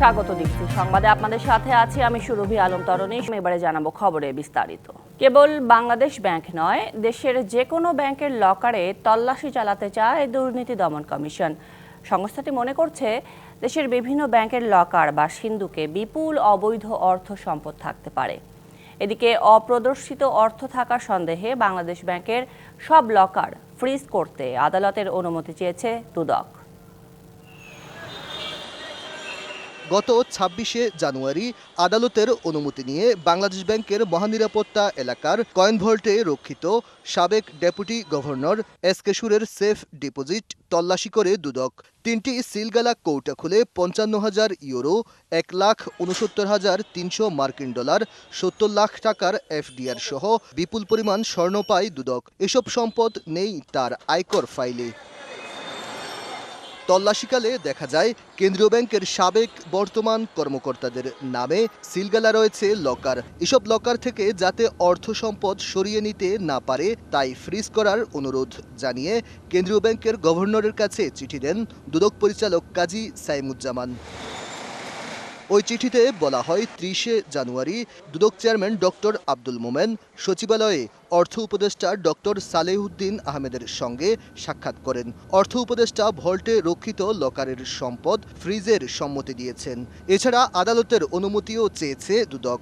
স্বাগত দীপ্তি সংবাদে আপনাদের সাথে আছি আমি সুরভি আলম তরণী। এবারে জানাব খবরে বিস্তারিত। কেবল বাংলাদেশ ব্যাংক নয়, দেশের যে কোনো ব্যাংকের লকারে তল্লাশি চালাতে চায় দুর্নীতি দমন কমিশন। সংস্থাটি মনে করছে, দেশের বিভিন্ন ব্যাংকের লকার বা সিন্ধুকে বিপুল অবৈধ অর্থ সম্পদ থাকতে পারে। এদিকে অপ্রদর্শিত অর্থ থাকার সন্দেহে বাংলাদেশ ব্যাংকের সব লকার ফ্রিজ করতে আদালতের অনুমতি চেয়েছে দুদক। গত ছাব্বিশে জানুয়ারি আদালতের অনুমতি নিয়ে বাংলাদেশ ব্যাংকের মহানিরাপত্তা এলাকার কয়েন ভল্টে রক্ষিত সাবেক ডেপুটি গভর্নর এস কেশুরের সেফ ডিপোজিট তল্লাশি করে দুদক। তিনটি সিলগালা কৌটা খুলে পঞ্চান্ন হাজার ইউরো, এক লাখ উনসত্তর হাজার তিনশো মার্কিন ডলার, সত্তর লাখ টাকার এফডিআর সহ বিপুল পরিমাণ স্বর্ণ পায় দুদক। এসব সম্পদ নেই তার আয়কর ফাইলে। তল্লাশিকালে দেখা যায়, কেন্দ্রীয় ব্যাংকের সাবেক বর্তমান কর্মকর্তাদের নামে সিলগালা রয়েছে লকার। এসব লকার থেকে যাতে অর্থ সম্পদ সরিয়ে নিতে না পারে, তাই ফ্রিজ করার অনুরোধ জানিয়ে কেন্দ্রীয় ব্যাংকের গভর্নরের কাছে চিঠি দেন দুদক পরিচালক কাজী সাইমুজ্জামান। ওই চিঠিতে বলা হয়, ত্রিশে জানুয়ারি দুদক চেয়ারম্যান ডক্টর আব্দুল মোমেন সচিবালয়ে অর্থ উপদেষ্টা ডক্টর সালেহুদ্দিন আহমেদের সঙ্গে সাক্ষাৎ করেন। অর্থ উপদেষ্টা ভল্টে রক্ষিত লকারের সম্পদ ফ্রিজের সম্মতি দিয়েছেন। এছাড়া আদালতের অনুমতিও চেয়েছে দুদক।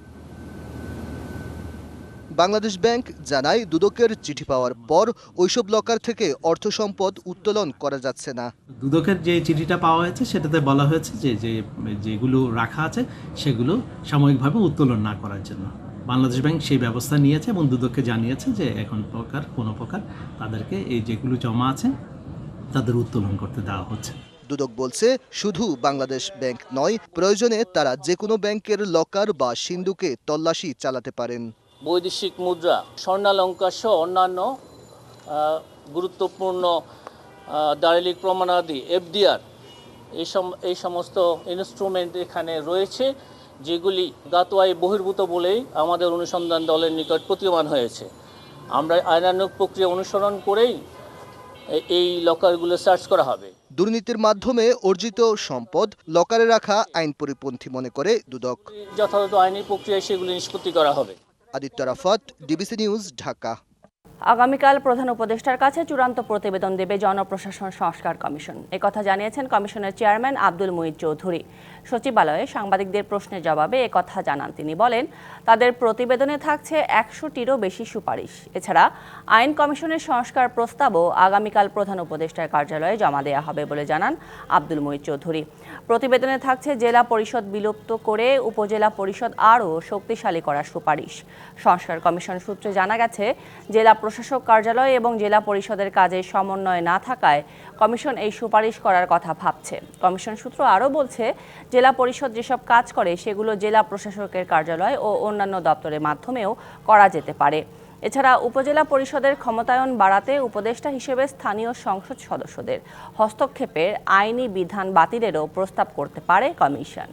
বাংলাদেশ ব্যাংক জানায় দুদকের চিঠি পাওয়ার পর ওইসব লকার থেকে অর্থ সম্পদ উত্তোলন করা যাচ্ছে না। দুদকের যে চিঠিটা পাওয়া হয়েছে সেটাতে বলা হয়েছে যে যে যেগুলো রাখা আছে সেগুলো সাময়িকভাবে উত্তোলন না করার জন্য। বাংলাদেশ ব্যাংক সেই ব্যবস্থা নিয়েছে এবং দুদককে জানিয়েছে যে এখন প্রকার কোনো প্রকার তাদেরকে এই যেগুলো জমা আছে তাদের উত্তোলন করতে দেওয়া হচ্ছে। দুদক বলছে শুধু বাংলাদেশ ব্যাংক নয় প্রয়োজনে তারা যে কোনো ব্যাংকের লকার বা সিন্ধুকে তল্লাশি চালাতে পারেন। বৈদেশিক মুদ্রা স্বর্ণালঙ্কার সহ অন্যান্য গুরুত্বপূর্ণ দারিলিক প্রমাণাদি এফডিআর এই সম এই সমস্ত ইনস্ট্রুমেন্ট এখানে রয়েছে যেগুলি গাতোয়াই বহির্ভূত বলেই আমাদের অনুসন্ধান দলের নিকট প্রতীয়মান হয়েছে। আমরা আইনানুগ প্রক্রিয়া অনুসরণ করেই এই লকারগুলো সার্চ করা হবে। দুর্নীতির মাধ্যমে অর্জিত সম্পদ লকারে রাখা আইন পরিপন্থী মনে করে দুদক। যথাযথ আইনি প্রক্রিয়ায় সেগুলি নিষ্পত্তি করা হবে। Aditya Rafat, DBC news, Dhaka. আগামীকাল প্রধান উপদেষ্টার কাছে চূড়ান্ত প্রতিবেদন দেবে জনপ্রশাসন সংস্কার কমিশন। একথা জানিয়েছেন কমিশনের চেয়ারম্যান আব্দুল মুহিত চৌধুরী। সচিবালয়ে সাংবাদিকদের প্রশ্নের জবাবে একথা জানান তিনি। বলেন, তাদের প্রতিবেদনে থাকছে একশোটিরও বেশি সুপারিশ। এছাড়া আইন কমিশনের সংস্কার প্রস্তাবও আগামীকাল প্রধান উপদেষ্টার কার্যালয়ে জমা দেওয়া হবে বলে জানান আব্দুল মুহিত চৌধুরী। প্রতিবেদনে থাকছে জেলা পরিষদ বিলুপ্ত করে উপজেলা পরিষদ আরও শক্তিশালী করার সুপারিশ। সংস্কার কমিশন সূত্রে জানা গেছে, জেলা প্রশাসক কার্যালয় এবং জেলা পরিষদের কাজে সমন্বয় না থাকায় কমিশন এই সুপারিশ করার কথা ভাবছে। কমিশন সূত্র আরও বলছে জেলা পরিষদ যেসব কাজ করে, সেগুলো জেলা প্রশাসকের কার্যালয় ও অন্যান্য দপ্তরের মাধ্যমেও করা যেতে পারে। এছাড়া উপজেলা পরিষদের ক্ষমতায়ন বাড়াতে উপদেষ্টা হিসেবে স্থানীয় সংসদ সদস্যদের হস্তক্ষেপের আইনি বিধান বাতিলেরও প্রস্তাব করতে পারে কমিশন।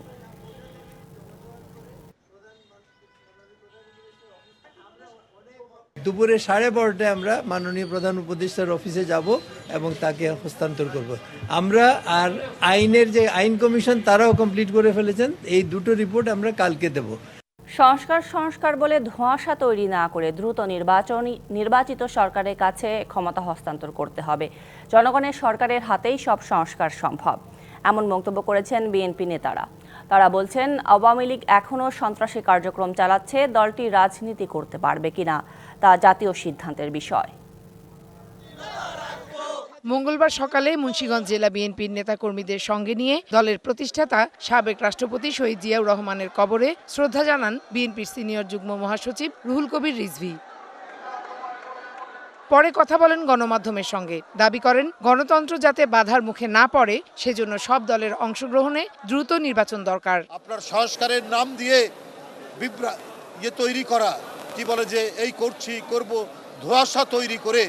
দুপুরে সাড়ে বারোটায় আমরা মাননীয় প্রধান উপদেষ্টার অফিসে যাব এবং তাকে হস্তান্তর করব। আমরা আর আইনের যে আইন কমিশন, তারাও কমপ্লিট করে ফেলেছেন। এই দুটো রিপোর্ট আমরা কালকে দেব। সংস্কার সংস্কার বলে ধোঁয়াশা তৈরি না করে দ্রুত নির্বাচনী, নির্বাচিত সরকারের কাছে ক্ষমতা হস্তান্তর করতে হবে। জনগণের সরকারের হাতেই সব সংস্কার সম্ভব। এমন মন্তব্য করেছেন বিএনপি নেতারা। তারা বলছেন, আওয়ামী লীগ এখনও সন্ত্রাসী কার্যক্রম চালাচ্ছে, দলটি রাজনীতি করতে পারবে কিনা তা জাতীয় সিদ্ধান্তের বিষয়। মঙ্গলবার সকালে মুন্সিগঞ্জ জেলা বিএনপির নেতাকর্মীদের সঙ্গে নিয়ে দলের প্রতিষ্ঠাতা, সাবেক রাষ্ট্রপতি শহীদ জিয়াউর রহমানের কবরে শ্রদ্ধা জানান বিএনপির সিনিয়র যুগ্ম মহাসচিব রুহুল কবির রিজভি। পরে কথা বলেন গণমাধ্যমের সঙ্গে। দাবি করেন, গণতন্ত্র যাতে বাধার মুখে না পড়ে, সেজন্য সব দলের অংশগ্রহণে দ্রুত নির্বাচন দরকার। আপনার সংস্কারের নাম দিয়ে বিভ্রা ইয়ে তৈরি করা, কি বলে যে, এই করছি, করব, ধোঁয়াশা তৈরি করে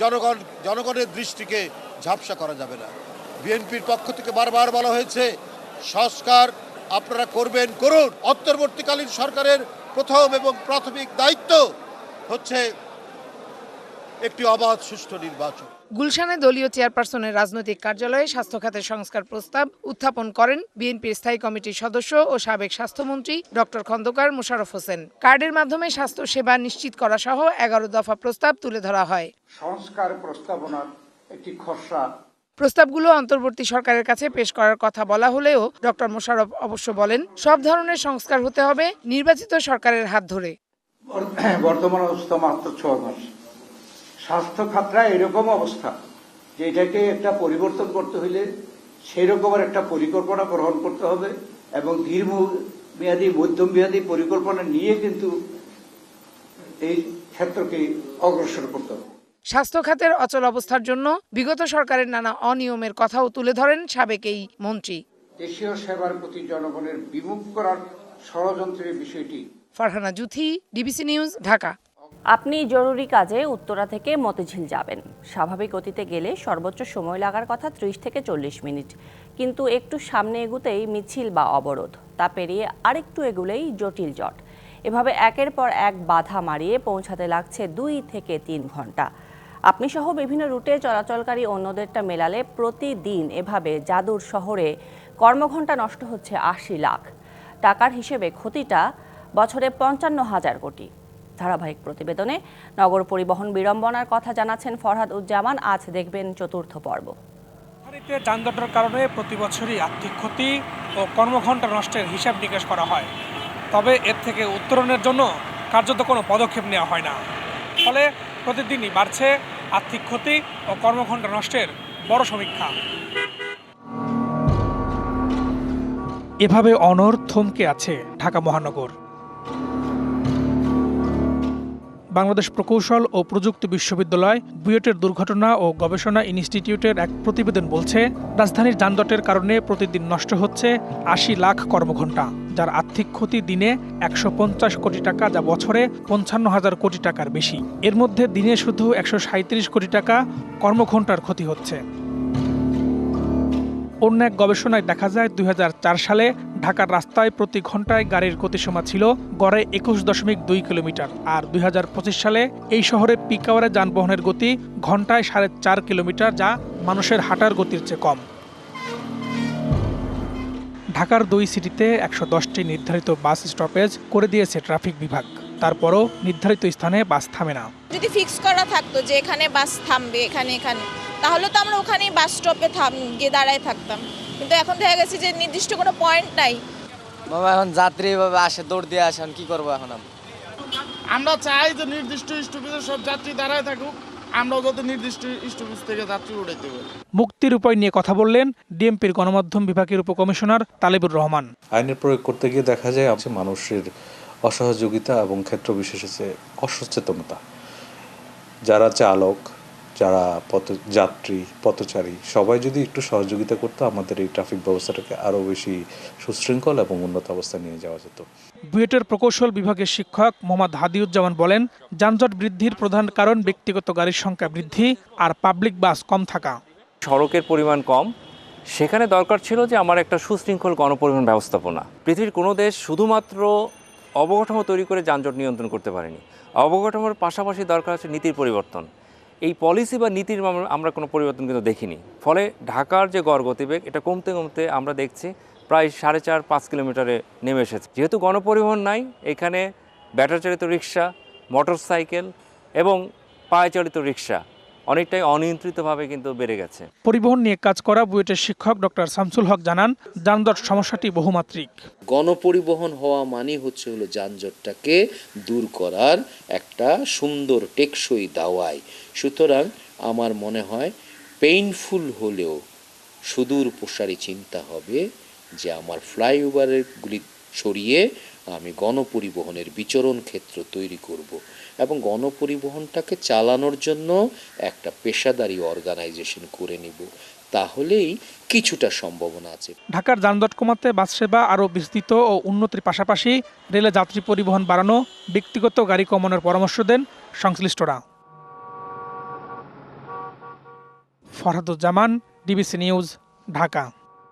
জনগণ, জনগণের দৃষ্টিকে ঝাপসা করা যাবে না। বিএনপির পক্ষ থেকে বারবার বলা হয়েছে, সংস্কার আপনারা করবেন, করুন। অন্তর্বর্তীকালীন সরকারের প্রথম এবং প্রাথমিক দায়িত্ব হচ্ছে একটি অবাধ সুষ্ঠু নির্বাচন। গুলশানে দলীয় চেয়ারপারসনের রাজনৈতিক কার্যালয়ে স্বাস্থ্য খাতের সংস্কার প্রস্তাব উত্থাপন করেন বিএনপির স্থায়ী কমিটির সদস্য ও সাবেক স্বাস্থ্যমন্ত্রী ডক্টর খন্দকার মোশাররফ হোসেন। কার্ডের মাধ্যমে স্বাস্থ্য সেবা নিশ্চিত করা সহ এগারো দফা প্রস্তাব তুলে ধরা হয়। সংস্কার প্রস্তাবনার একটি খসড়া। প্রস্তাবগুলো অন্তর্বর্তী সরকারের কাছে পেশ করার কথা বলা হলেও ডক্টর মোশাররফ অবশ্য বলেন সব ধরনের সংস্কার হতে হবে নির্বাচিত সরকারের হাত ধরে। বর- বর্তমান অবস্থা মাত্র ছয় মাস। স্বাস্থ্য খাতরা এরকম অবস্থা যে এটাকে একটা পরিবর্তন করতে হইলে সেই রকমের একটা পরিকল্পনা গ্রহণ করতে হবে এবং দীর্ঘ মেয়াদী মধ্যম মেয়াদী পরিকল্পনা নিয়ে কিন্তু এই ক্ষেত্রকে অগ্রসর করতে হবে। স্বাস্থ্য খাতের অচল অবস্থার জন্য বিগত সরকারের নানা অনিয়মের কথাও তুলে ধরেন সাবেক এই মন্ত্রী। দেশীয় সেবার প্রতি জনগণের বিমুখ করার ষড়যন্ত্রের বিষয়টি ফারহানা জুথি ডিবিসি নিউজ ঢাকা। আপনি জরুরি কাজে উত্তরা থেকে মতিঝিল যাবেন। স্বাভাবিক গতিতে গেলে সর্বোচ্চ সময় লাগার কথা ত্রিশ থেকে চল্লিশ মিনিট। কিন্তু একটু সামনে এগুতেই মিছিল বা অবরোধ। তা পেরিয়ে আরেকটু এগুলেই জটিল জট। এভাবে একের পর এক বাধা মারিয়ে পৌঁছাতে লাগছে দুই থেকে তিন ঘণ্টা। আপনি সহ বিভিন্ন রুটে চলাচলকারী অন্যদেরটা মেলালে প্রতিদিন এভাবে জাদুর শহরে কর্মঘণ্টা নষ্ট হচ্ছে আশি লাখ। টাকার হিসেবে ক্ষতিটা বছরে পঞ্চান্ন হাজার কোটি। ধারাবাহিক প্রতিবেদনে নগর পরিবহন বিড়ম্বনার কথা জানাচ্ছেন ফরহাদ উজ্জামান। আজ দেখবেন চতুর্থ পর্ব। যানজটের কারণে প্রতি বছরই আর্থিক ক্ষতি ও কর্মঘণ্টা নষ্টের হিসাব নিকাশ করা হয়। তবে এর থেকে উত্তরণের জন্য কার্যত কোনো পদক্ষেপ নেওয়া হয় না। ফলে প্রতিদিনই বাড়ছে আর্থিক ক্ষতি ও কর্মঘণ্টা নষ্টের বড় সমীক্ষা। এভাবে অনর থমকে আছে ঢাকা মহানগর। বাংলাদেশ প্রকৌশল ও প্রযুক্তি বিশ্ববিদ্যালয় বুয়েটের দুর্ঘটনা ও গবেষণা ইনস্টিটিউটের এক প্রতিবেদন বলছে, রাজধানীর যানজটের কারণে প্রতিদিন নষ্ট হচ্ছে আশি লাখ কর্মঘণ্টা, যার আর্থিক ক্ষতি দিনে একশো পঞ্চাশ কোটি টাকা যা বছরে পঞ্চান্ন হাজার কোটি টাকার বেশি। এর মধ্যে দিনে শুধু একশো কোটি টাকা কর্মঘণ্টার ক্ষতি হচ্ছে। অন্য এক গবেষণায় দেখা যায় দুই সালে ঢাকার রাস্তায় প্রতি ঘন্টায় গাড়ির গতিসীমা ছিল গড়ে একুশ দশমিক দুই কিলোমিটার। আর দুই হাজার পঁচিশ সালে এই শহরে পিক আওয়ারে যানবাহনের গতি ঘন্টায় সাড়ে চার কিলোমিটার, যা মানুষের হাঁটার গতির চেয়ে কম। ঢাকার দুই সিটিতে একশো দশটি নির্ধারিত বাস স্টপেজ করে দিয়েছে ট্রাফিক বিভাগ। তারপরও নির্ধারিত স্থানে বাস থামে না। যদি ফিক্স করা থাকতো যে এখানে বাস থামবে, এখানে এখানে। তাহলে তো আমরা ওখানেই বাস স্টপে থাম গিয়ে দাঁড়ায় থাকতাম। কিন্তু এখন দেখা গেছে যে নির্দিষ্ট কোনো পয়েন্ট নাই। বাবা এখন যাত্রী এভাবে আসে দৌড় দিয়ে আসে এখন কি করব এখন আমি আমরা চাই যে নির্দিষ্ট স্টপেজে সব যাত্রী দাঁড়ায় থাকুক। আমরাও যাতে নির্দিষ্ট স্টপেজ থেকে যাত্রী উঠাইতে পারি। মুক্তির উপায় নিয়ে কথা বললেন ডিএমপির গণমাধ্যম বিভাগের উপকমিশনার তালিবুর রহমান। আইনের প্রয়োগ করতে গিয়ে দেখা যায় আছে মানুষের অসহযোগিতা এবং ক্ষেত্র বিশেষে অসচেতনতা। যারা চালক যারা পথ যাত্রী পথচারী সবাই যদি একটু সহযোগিতা করতো আমাদের এই ট্রাফিক ব্যবস্থাটাকে আরও বেশি সুশৃঙ্খল এবং উন্নত অবস্থায় নিয়ে যাওয়া যেত। বুয়েটের প্রকৌশল বিভাগের শিক্ষক মোহাম্মদ হাদিউজ্জামান বলেন যানজট বৃদ্ধির প্রধান কারণ ব্যক্তিগত গাড়ির সংখ্যা বৃদ্ধি আর পাবলিক বাস কম থাকা। সড়কের পরিমাণ কম। সেখানে দরকার ছিল যে আমার একটা সুশৃঙ্খল গণপরিবহন ব্যবস্থাপনা। পৃথিবীর কোনো দেশ শুধুমাত্র অবকাঠামো তৈরি করে যানজট নিয়ন্ত্রণ করতে পারেনি। অবকাঠামোর পাশাপাশি দরকার আছে নীতির পরিবর্তন। এই পলিসি বা নীতির আমরা- কোনো পরিবর্তন কিন্তু দেখিনি। ফলে ঢাকার যে গড় গতিবেগ, এটা কমতে কমতে আমরা দেখছি প্রায় সাড়ে চার, পাঁচ কিলোমিটারে নেমে এসেছে। যেহেতু গণপরিবহন নাই, এখানে ব্যাটারি চালিত রিক্সা মোটর সাইকেল এবং পায়ে চালিত রিক্সা অনেকটাই অনিয়ন্ত্রিতভাবে কিন্তু বেড়ে গেছে। পরিবহন নিয়ে কাজ করা বুয়েটের শিক্ষক ডক্টর শামসুল হক জানান যানজট সমস্যাটি বহুমাত্রিক। গণপরিবহন হওয়া মানে হচ্ছে হলো যানজটটাকে দূর করার একটা সুন্দর টেকসই দাওয়াই। সুতরাং আমার মনে হয় পেইনফুল হলেও সুদূর প্রসারী চিন্তা হবে যে আমার ফ্লাইওভারগুলি সরিয়ে আমি গণপরিবহনের বিচরণ ক্ষেত্র তৈরি করব এবং গণপরিবহনটাকে চালানোর জন্য একটা পেশাদারি অর্গানাইজেশন করে নিব। তাহলেই কিছুটা সম্ভাবনা আছে। ঢাকার যানজট কমাতে বাস সেবা আরও বিস্তৃত ও উন্নতির পাশাপাশি রেলে যাত্রী পরিবহন বাড়ানো, ব্যক্তিগত গাড়ি কমানোর পরামর্শ দেন সংশ্লিষ্টরা। Farhaduzzaman, DBC news, Dhaka.